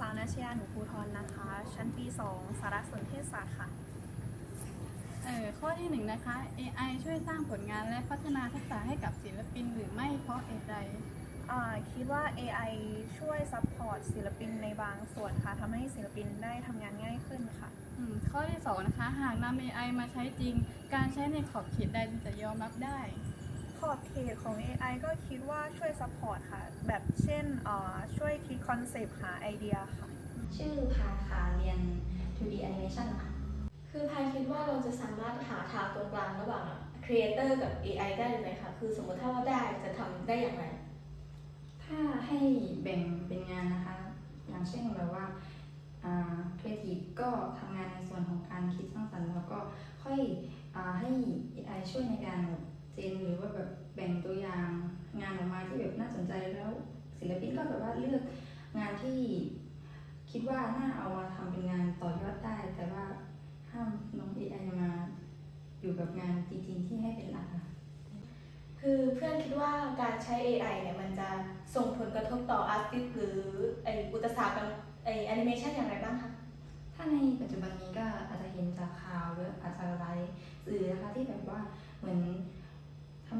สาวนาชยาหนูภูทรนะคะ ชั้นปี 2 สารสนเทศศาสตร์ค่ะ เออข้อที่หนึ่งนะคะ AI ช่วยสร้างผลงานและพัฒนาทักษะให้กับศิลปินหรือไม่เพราะเหตุใดอ่าคิดว่า AI ช่วยซัพพอร์ตศิลปินในบางส่วนค่ะทำให้ศิลปินได้ทำงานง่ายขึ้นค่ะ อืมข้อที่สองนะคะ หากนำ AI มาใช้จริง การใช้ในขอบเขตใดจึงจะยอมรับได้ ขอบเขตของ AI ก็คิดว่าช่วยซัพพอร์ตค่ะ แบบเช่นอ่าช่วยคิดคอนเซปต์หาไอเดียค่ะ ชื่อพาค่ะเรียน 2D animation ค่ะ คือพายคิดว่าเราจะสามารถหาทางตรงกลางระหว่าง Creator กับ AI ได้เลยไหมคะ คือสมมติถ้าว่าได้จะทำได้อย่างไร ถ้าให้แบ่งเป็นงานนะคะ อย่างเช่นแบบว่าครีเอทีฟก็ทำงานในส่วนของการคิดสร้างสรรค์แล้วก็ค่อยอาให้ AI ช่วยในการแบบ เจนหรือว่าแบบแบ่งตัวอย่างงานออกมาที่แบบน่าสนใจแล้ว ศิลปินก็แบบว่าเลือกงานที่คิดว่าน่าเอามาทำเป็นงานต่อยอดได้ แต่ว่าห้ามน้อง AI มาอยู่กับงานจริงๆที่ให้เป็นหลักค่ะคือเพื่อนคิดว่าการใช้ AI เนี่ยมันจะส่งผลกระทบต่ออาร์ติสหรือไออุตสาหกรรมไอแอนิเมชันอย่างไรบ้างคะถ้าในปัจจุบันนี้ก็อาจจะเห็นจากข่าวหรืออาจจะไลฟ์สื่อนะคะที่แบบว่าเหมือนทำ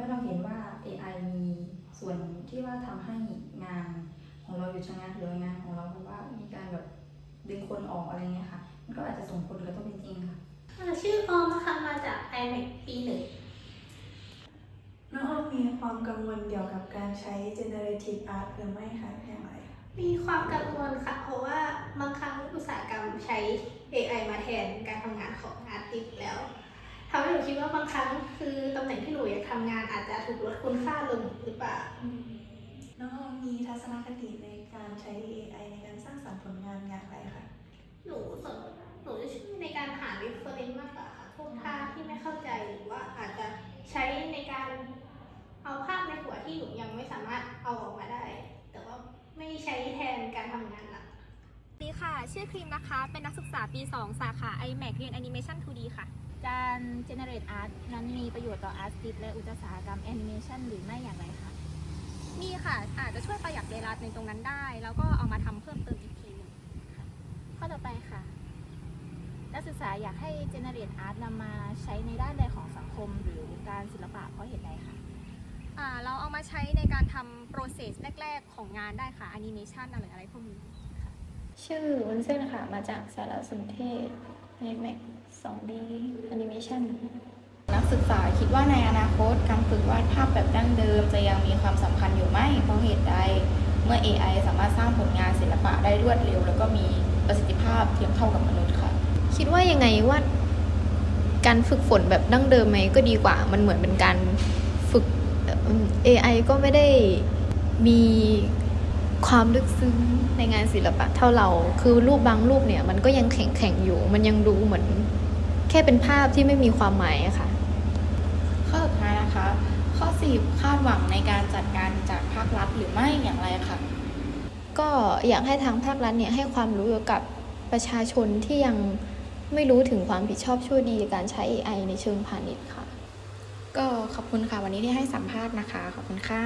ให้เราเห็นว่า AI มีส่วนที่ว่าทำให้งานของเราหยุดชะงักหรืองานของเราแบบว่ามีการแบบดึงคนออกอะไรเงี้ยค่ะ มันก็อาจจะส่งผลกระทบจริงๆค่ะอ่าชื่อออมนะคะมาจาก iMac ปีหนึ่งน้องออมมีความกังวลเกี่ยวกับการใช้ generative art หรือไม่คะอย่างไรคะมีความกังวลค่ะ เพราะว่าบางครั้งอุตสาหกรรมใช้ AI มาแทนการทำงานของอาร์ติสแล้ว ทำให้หนูคิดว่าบางครั้งคือตำแหน่งที่หนูอยากทำงานอาจจะถูกลดคุณค่าลงหรือเปล่าน้องออมมีทัศนคติในการใช้ AI ในการสร้างสรรค์ผลงานอย่างไรคะหนูสนหนูจะช่วยในการหา reference มากกว่าค่ะพวกท่าที่ไม่เข้าใจหรือว่าอาจจะใช้ในการเอาภาพในหัวที่หนูยังไม่สามารถเอาออกมาได้ แต่ว่าไม่ใช้แทนการทำงานหลักสวัสดีค่ะ ชื่อครีมนะคะ เป็นนักศึกษาปี 2 สาขา iMac เรียน Animation 2D ค่ะ การ generate art นั้นมีประโยชน์ต่อ artist และอุตสาหกรรม animation หรือไม่อย่างไรคะมีค่ะ อาจจะช่วยประหยัดเวลาในตรงนั้นได้ แล้วก็เอามาทำเพิ่มเติมอีกทีหนึงค่ะข้อต่อไปค่ะนักศึกษาอยากให้ generate art นำมาใช้ในด้านใดของสังคม หรือการศิลปะเพราะเหตุใดคะอ่าเราเอามาใช้ในการทำ process แรก ๆ ของงานได้ค่ะ animation อะไรอะไรพวกนี้ ชื่อวุ้นเส้นค่ะ มาจากสารสนเทศ iMac 2D Animation นักศึกษาคิดว่าในอนาคตการฝึกวาดภาพแบบดั้งเดิม จะยังมีความสำคัญอยู่ไหมเพราะเหตุใด เมื่อ AI สามารถสร้างผลงานศิลปะได้รวดเร็ว แล้วก็มีประสิทธิภาพเทียบเท่ากับมนุษย์ค่ะ คิดว่ายังไงว่าการฝึกฝนแบบดั้งเดิมไหมก็ดีกว่า มันเหมือนเป็นการฝึกเอ่อ AI ก็ไม่ได้มี ความลึกซึ้งในงานศิลปะเท่าเรา คือรูปบางรูปเนี่ยมันก็ยังแข็งแข็งๆอยู่ มันยังดูเหมือน แค่เป็นภาพที่ไม่มีความหมายอะค่ะ ข้อสุดท้ายนะคะ ข้อ10คาดหวังในการจัดการจากภาครัฐหรือไม่อย่างไรคะก็อยากให้ทางภาครัฐเนี่ยให้ความรู้เกี่ยวกับประชาชนที่ยังไม่รู้ถึงความผิดชอบชั่วดีในการใช้ AI ในเชิงพาณิชย์ค่ะ ก็ขอบคุณค่ะวันนี้ที่ให้สัมภาษณ์นะคะ ขอบคุณค่ะ